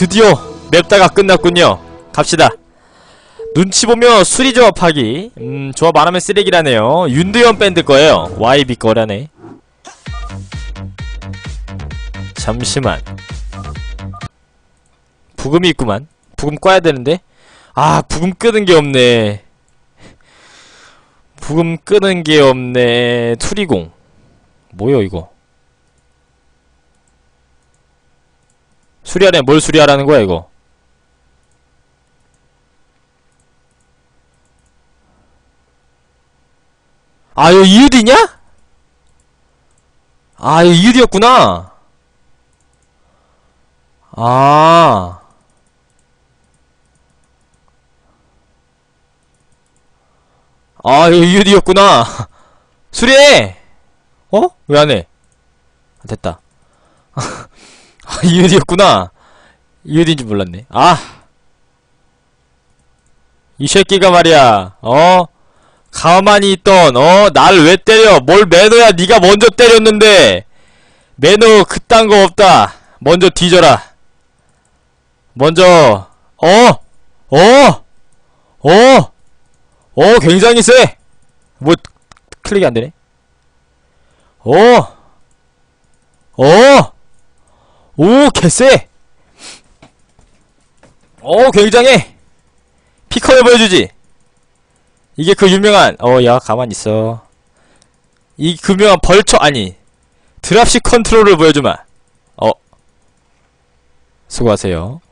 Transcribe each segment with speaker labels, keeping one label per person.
Speaker 1: 드디어 맵다가 끝났군요. 갑시다. 눈치 보며 수리 조합하기. 음, 조합 안 하면 쓰레기라네요. 윤두현 밴드 거예요. YB 거라네. 잠시만. 부금이 있구만. 부금 꺼야 되는데. 아, 부금 끄는 게 없네. 부금 끄는 게 없네. 투리공. 뭐요, 이거? 수리하래, 뭘 수리하라는 거야, 이거? 아, 이거 이유디냐? 아, 이거 이유디였구나. 아. 아, 이거 이유디였구나. 수리해! 어? 왜 안 해? 아, 됐다. 아, 이유디였구나. 이유디인 줄 몰랐네. 아! 이 새끼가 말이야, 어? 가만히 있던, 어? 날 왜 때려? 뭘 매너야, 네가 먼저 때렸는데! 매너 그딴 거 없다. 먼저 뒤져라. 먼저, 어? 어? 어? 어, 굉장히 세! 뭐, 클릭이 안 되네? 어? 어? 오, 개쎄! 어, 굉장해! 피커를 보여주지! 이게 그 유명한, 어, 야, 가만 있어. 이 그 유명한 벌처, 아니, 드랍식 컨트롤을 보여주마. 어. 수고하세요.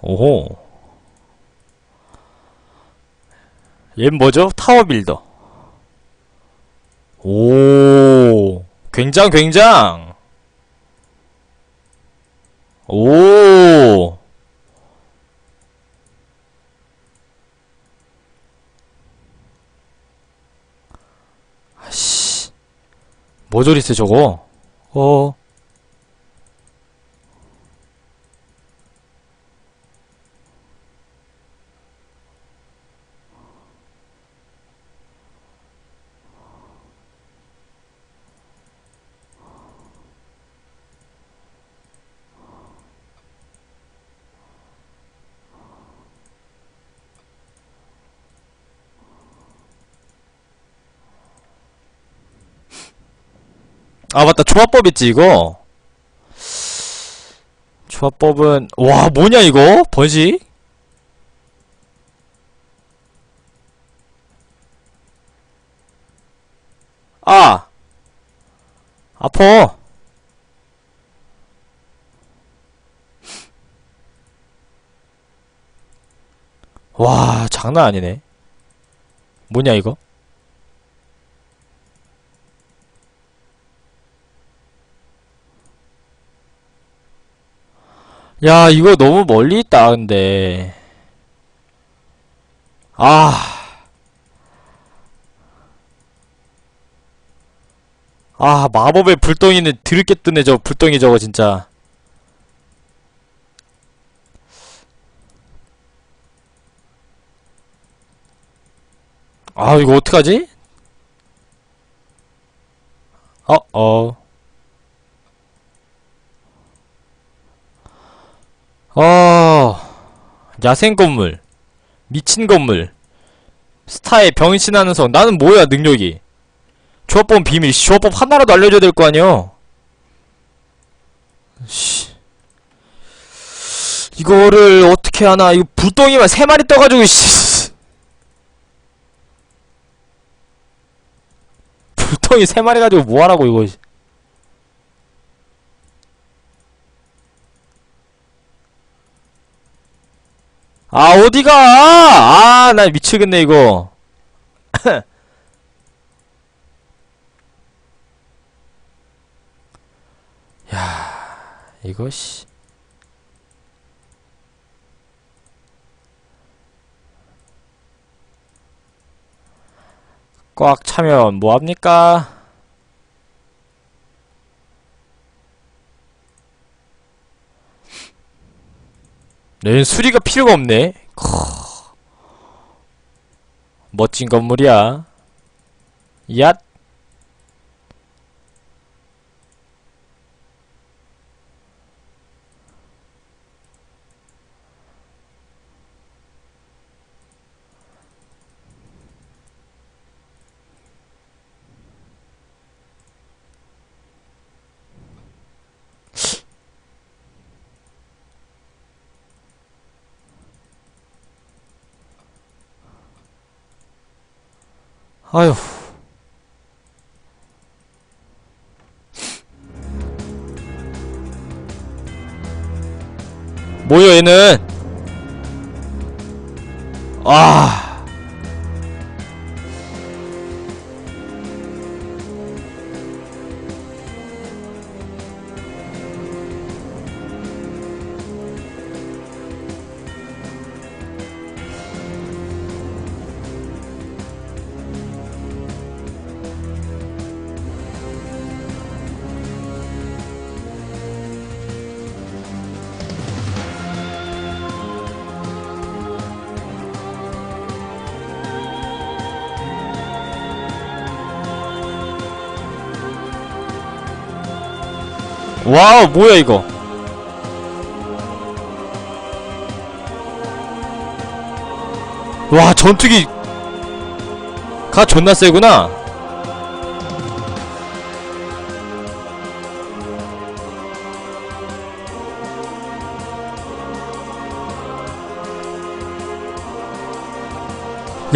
Speaker 1: 오호. 얘는 뭐죠? 타워 빌더. 오. 굉장, 굉장. 오. 아씨. 세, 저거? 어. 아, 맞다. 조합법 있지, 이거? 조합법은, 와, 뭐냐, 이거? 번식? 아! 아파. 와, 장난 아니네. 뭐냐, 이거? 야, 이거 너무 멀리 있다, 근데. 아. 아, 마법의 불덩이는 드럽게 뜨네, 저 불덩이 저거, 진짜. 아, 이거 어떡하지? 어, 어. 어, 야생 건물, 미친 건물, 스타의 병신하는 성. 나는 뭐야, 능력이. 조합법 비밀, 씨, 조합법 하나라도 알려줘야 될 거 아니야. 씨. 이거를 어떻게 하나, 이거 불덩이만 세 마리 떠가지고, 씨. 불덩이 세 마리 가지고 뭐하라고, 이거. 아, 어디가! 아, 나 미치겠네, 이거. 야, 씨. 꽉 차면 뭐합니까? 네, 수리가 필요가 없네. 크. 멋진 건물이야. 얏. 아휴. 뭐야 얘는? 아. 와우 뭐야 이거 와 전투기 가 존나 세구나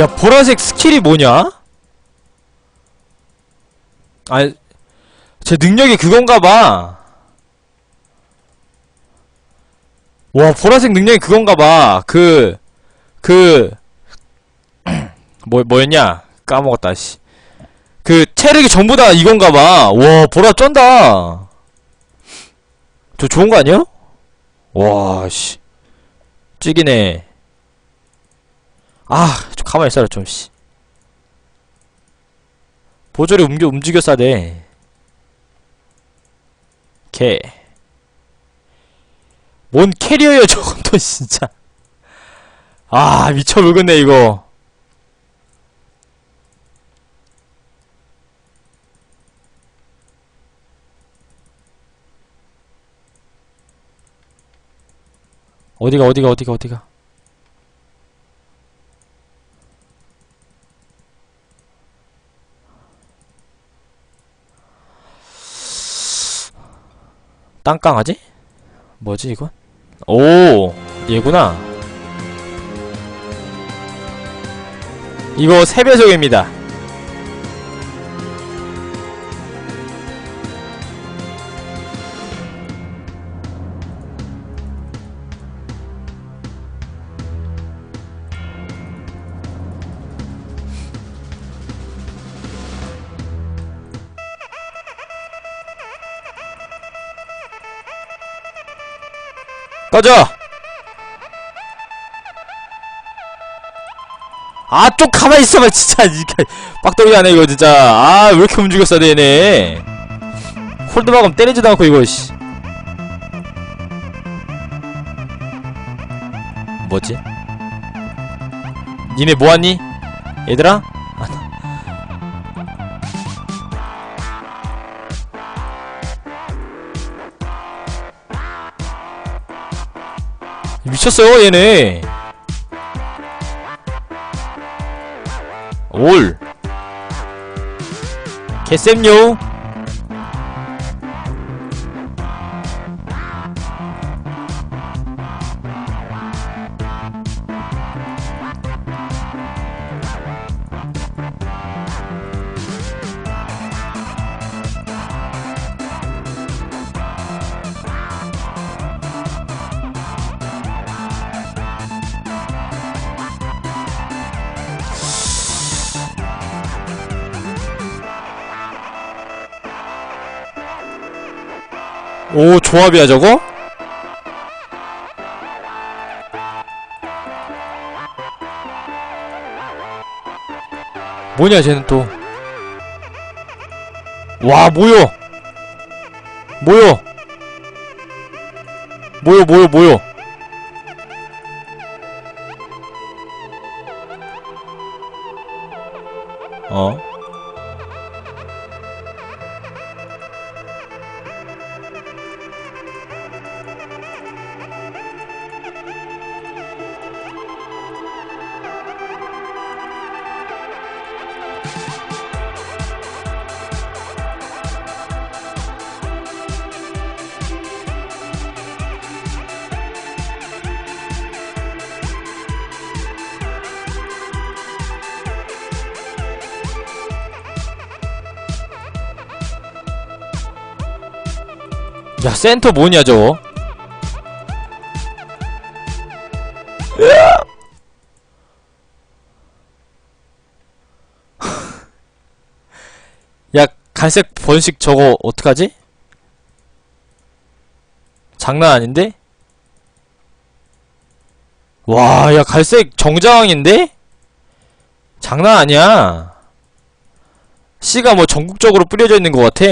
Speaker 1: 야 보라색 스킬이 뭐냐? 아, 제 능력이 그건가봐. 와, 보라색 능력이 그건가 봐. 그, 그, 뭐, 뭐였냐? 까먹었다, 씨. 그, 체력이 전부 다 이건가 봐. 와, 보라 쩐다. 저 좋은 거 아니야? 와, 씨. 찌기네. 아, 좀 가만히 있어라, 좀, 씨. 보조리 움겨, 움직여 싸대. 개. 뭔 캐리어야, 저건 또, 진짜. 아, 미쳐 물겠네, 이거. 어디가, 어디가, 어디가, 어디가. 땅강아지? 뭐지 이건? 오 얘구나. 이거 세배속입니다 꺼져! 아, 좀 가만히 있어봐, 진짜. 이게 빡돌이 하네, 이거, 진짜. 아, 왜 이렇게 움직였어, 얘네. 홀드박음 때리지도 않고, 이거, 씨. 뭐지? 니네 뭐하니? 얘들아? 미쳤어요 얘네. 올. 개쌤요 오 조합이야 저거? 뭐냐 쟤는 또와 뭐여 뭐여 뭐여 뭐여 뭐여 어? 야, 센터 뭐냐, 저거? 야, 갈색 번식 저거, 어떡하지? 장난 아닌데? 와, 야, 갈색 정장인데? 장난 아니야. 씨가 뭐 전국적으로 뿌려져 있는 것 같아.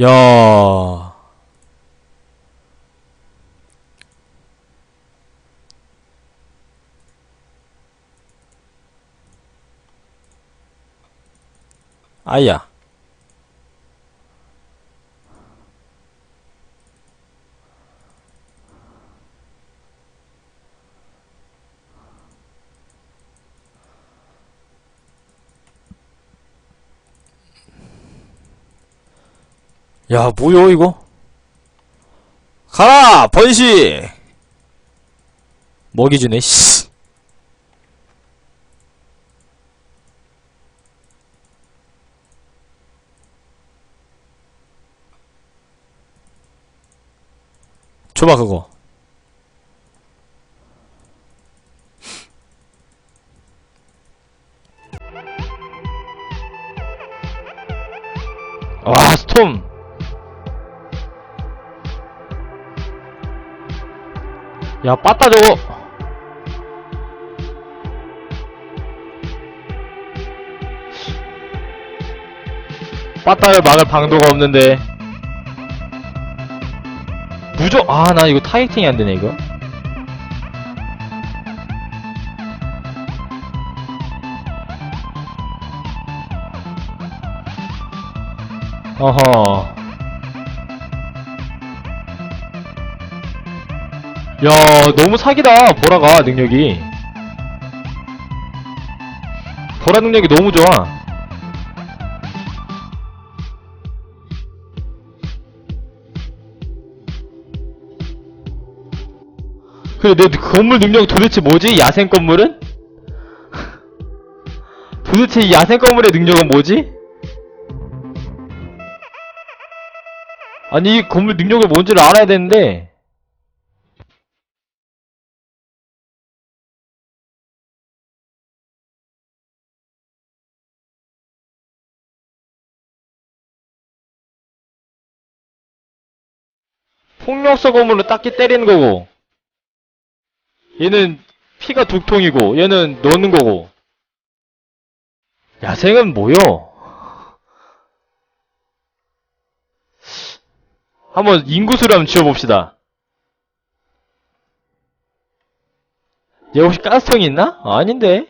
Speaker 1: 야. 아야. 야, 뭐요, 이거? 가라! 번식! 먹이 주네, 씨. 줘봐, 그거. 야, 빠따 저거! 빠따를 막을 방도가 없는데. 무조, 아, 나 이거 타이팅이 안 되네, 이거. 어허. 야, 너무 사기다, 보라가, 능력이. 보라 능력이 너무 좋아. 그래, 내 건물 능력 도대체 뭐지? 야생 건물은? 도대체 이 야생 건물의 능력은 뭐지? 아니, 이 건물 능력을 뭔지를 알아야 되는데. 폭력성 건물로 딱히 때리는 거고. 얘는 피가 두 통이고, 얘는 넣는 거고. 야생은 뭐요? 한번 인구수를 한번 지어봅시다. 얘 혹시 가스통이 있나? 아, 아닌데.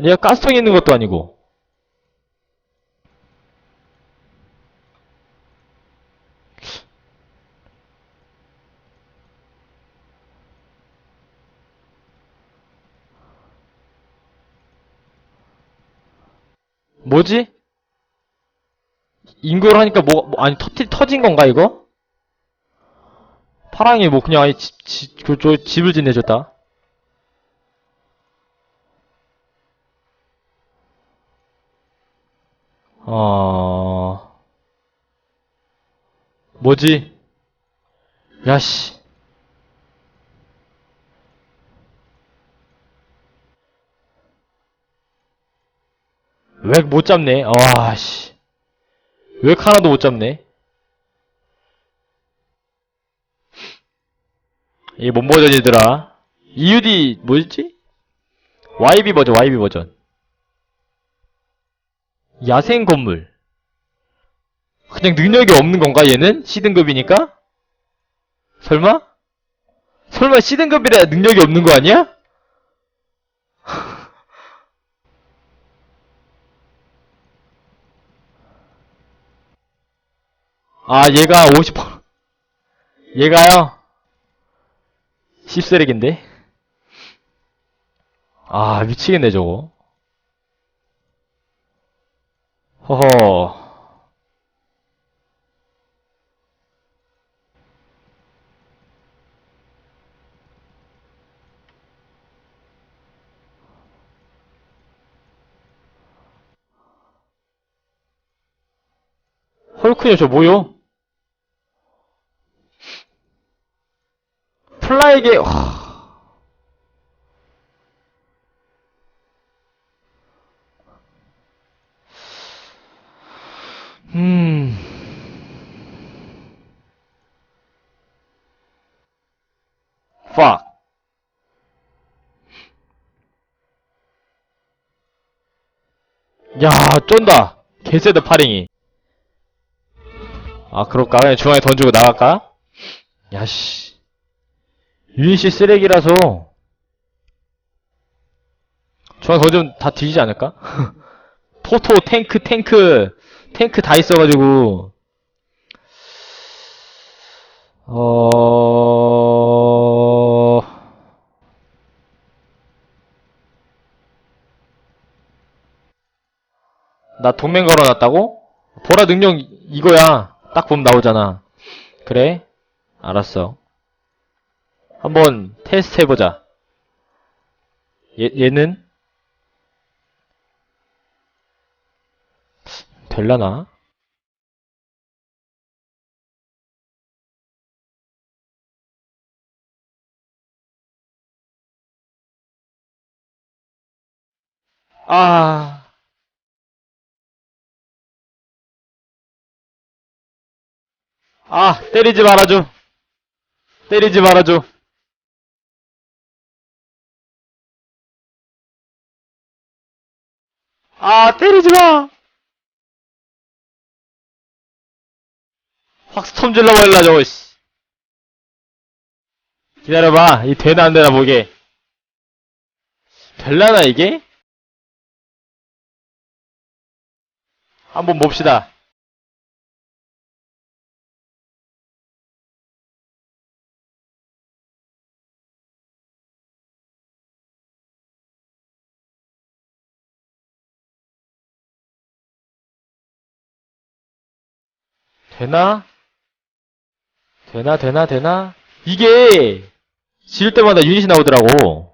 Speaker 1: 얘가 가스통이 있는 것도 아니고. 뭐지? 인구를 하니까 뭐, 뭐 아니 터티, 터진 건가 이거? 파랑이 뭐 그냥 아예 집, 집, 그, 저, 집을 지내줬다. 어... 뭐지? 야씨. 왜못 잡네? 와, 씨. 왜 하나도 못 잡네? 이게 뭔 버전이더라? EUD, 뭐였지? YB 버전, YB 버전. 야생 건물. 그냥 능력이 없는 건가, 얘는? C등급이니까? 설마? 설마 C등급이라 능력이 없는 거 아니야? 아, 얘가 50%. 얘가요? 10세력인데? 아, 미치겠네, 저거. 허허. 헐크냐, 저 뭐요? 플라이게, 와. 음. fuck. 야, 쫀다. 개쎄다, 파링이. 아, 그럴까? 그냥 중앙에 던지고 나갈까? 야, 씨. 유닛이 쓰레기라서. 중앙 던지면 다 뒤지지 않을까? 토토, 탱크, 탱크, 탱크 다 있어가지고. 어, 나 동맹 걸어놨다고? 보라 능력 이거야. 딱 보면 나오잖아. 그래? 알았어. 한번 테스트 해보자. 얘, 얘는? 될라나? 아. 아, 때리지 말아줘. 때리지 말아줘. 아, 때리지 마! 확 스톰 질러버릴라, 저거, 씨. 기다려봐. 이 되나 안 되나 보게. 될라나, 이게? 한번 봅시다. 되나? 되나, 되나, 되나? 이게, 지을 때마다 유닛이 나오더라고.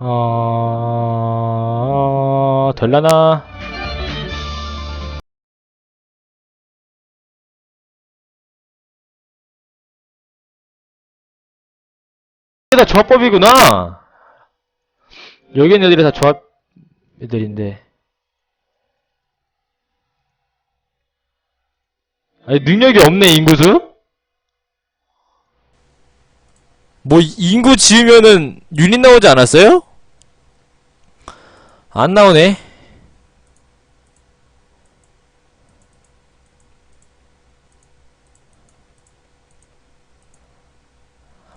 Speaker 1: 어, 될라나? 다 조합법이구나! 여기 있는 애들이 다 조합 애들인데. 아니, 능력이 없네, 인구수? 뭐, 인구 지으면은, 유닛 나오지 않았어요? 안 나오네.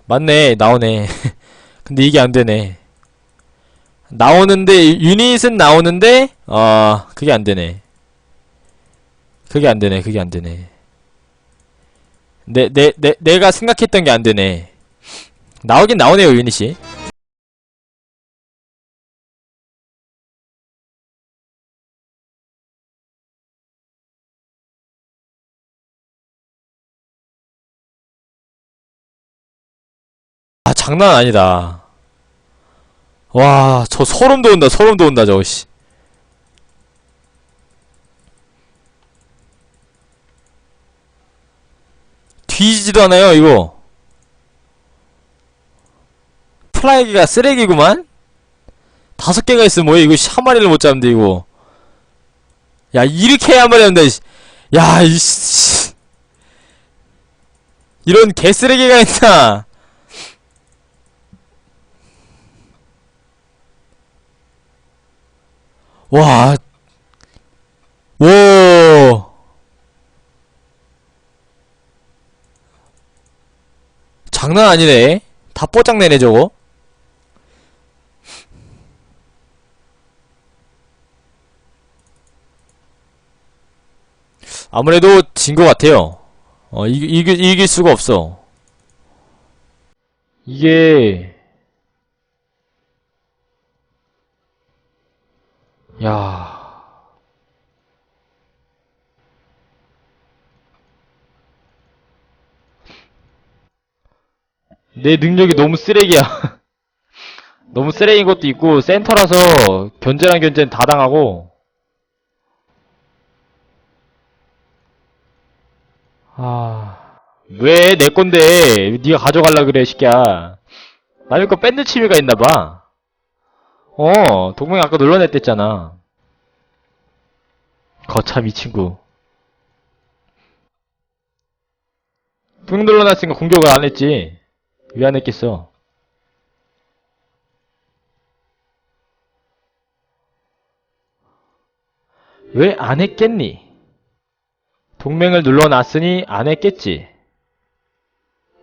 Speaker 1: 맞네, 나오네. 근데 이게 안 되네. 나오는데, 유닛은 나오는데, 어, 그게 안 되네. 그게 안 되네, 그게 안 되네. 내, 내, 내, 내가 생각했던 게 안 되네. 나오긴 나오네요, 유닛이. 아, 장난 아니다. 와, 저 소름 돋는다, 소름 돋는다, 저거, 씨. 뒤지지도 않아요, 이거. 플라이기가 쓰레기구만? 다섯 개가 있으면 뭐야, 이거 한 마리를 못 잡는데, 이거. 야, 이렇게 해야 잡는다, 이씨. 야, 이씨. 이런 개쓰레기가 있나. 와. 오. 장난 아니네. 다 뽀짝내네, 저거. 아무래도 진 것 같아요. 어, 이, 이길, 이길 수가 없어. 이게, 야. 내 능력이 너무 쓰레기야. 너무 쓰레기인 것도 있고 센터라서 견제랑 견제는 다 당하고. 아... 왜 내 건데 네가 가져갈라 그래 시끼야. 남의 거 밴드 취미가 있나봐. 어 동명이 아까 놀러냈댔잖아. 거참 이 친구. 뚱 놀러났으니까 공격을 안했지. 왜 안 했겠어? 왜 안 했겠니? 동맹을 눌러놨으니 안 했겠지.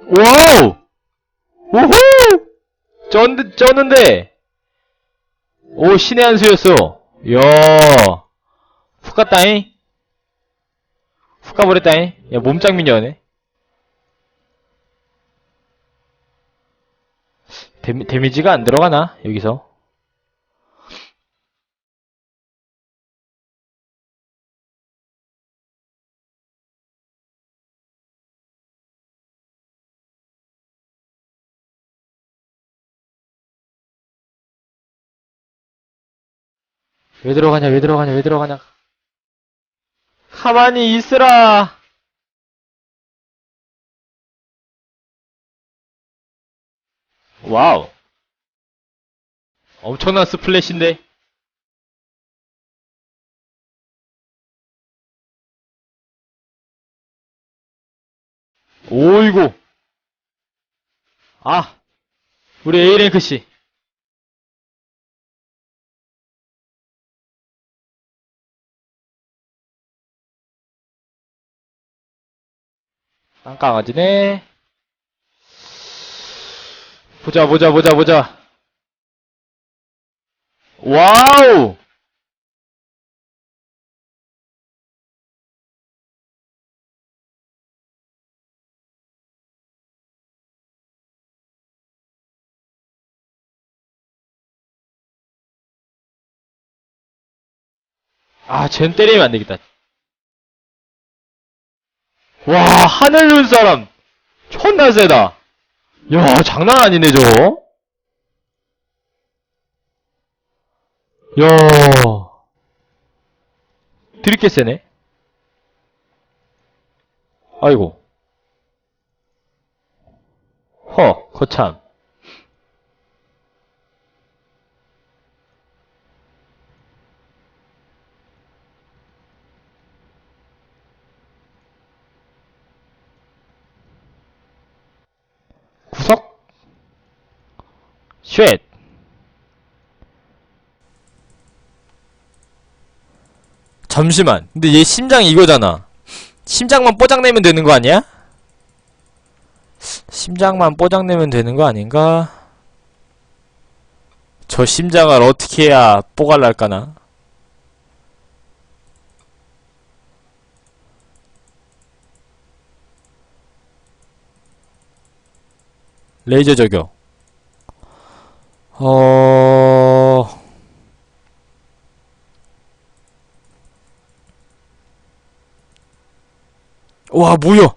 Speaker 1: 와우! 우후! 쩌는데, 쩌는데! 오, 신의 한 수였어. 이야. 훅 갔다잉? 훅 가버렸다잉? 야, 몸짱 미녀네. 데미, 데미지가 안 들어가나? 여기서. 왜 들어가냐, 왜 들어가냐, 왜 들어가냐. 가만히 있으라! 와우. 엄청난 스플래시인데? 오이고. 아, 우리 A랭크씨. 깡깡아지네. 보자, 보자, 보자, 보자. 와우! 아, 쟨 때리면 안 되겠다. 와, 하늘 눈 사람! 존나 세다! 야, 장난 아니네, 저거? 야, 드럽게 세네? 아이고. 허, 거참. 구석? 쉣! 잠시만. 근데 얘 심장 이거잖아. 심장만 뽀장내면 되는 거 아니야? 심장만 뽀장내면 되는 거 아닌가? 저 심장을 어떻게 해야 뽀갈랄까나? 레이저 저격. 어... 와, 뭐야?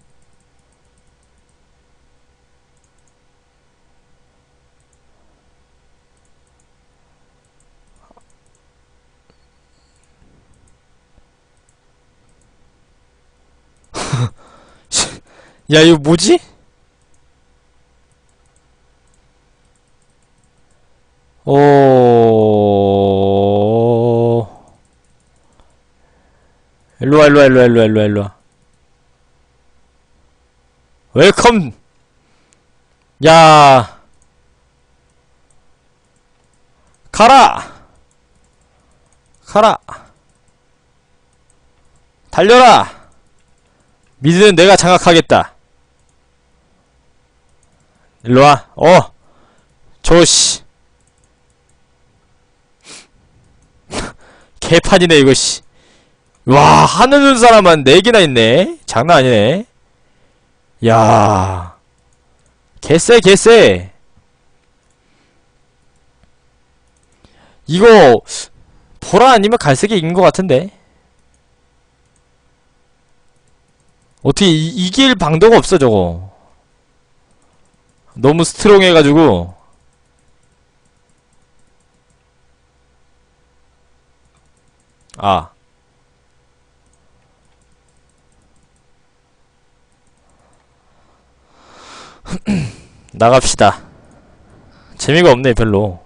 Speaker 1: 야, 이거 뭐지? 오... 일로와, 일로와, 일로와, 일로와, 일로와, 일로와. 웰컴! 야! 가라! 가라! 달려라! 미드는 내가 장악하겠다. 일로와, 어! 조씨. 개판이네, 이거, 씨. 와, 하늘 눈 사람만 4개나 있네? 장난 아니네. 야. 개쎄 개쎄. 이거 보라 아니면 갈색이 이긴 것 같은데? 어떻게 이, 이길 방도가 없어 저거. 너무 스트롱해가지고. 아 나갑시다. 재미가 없네, 별로.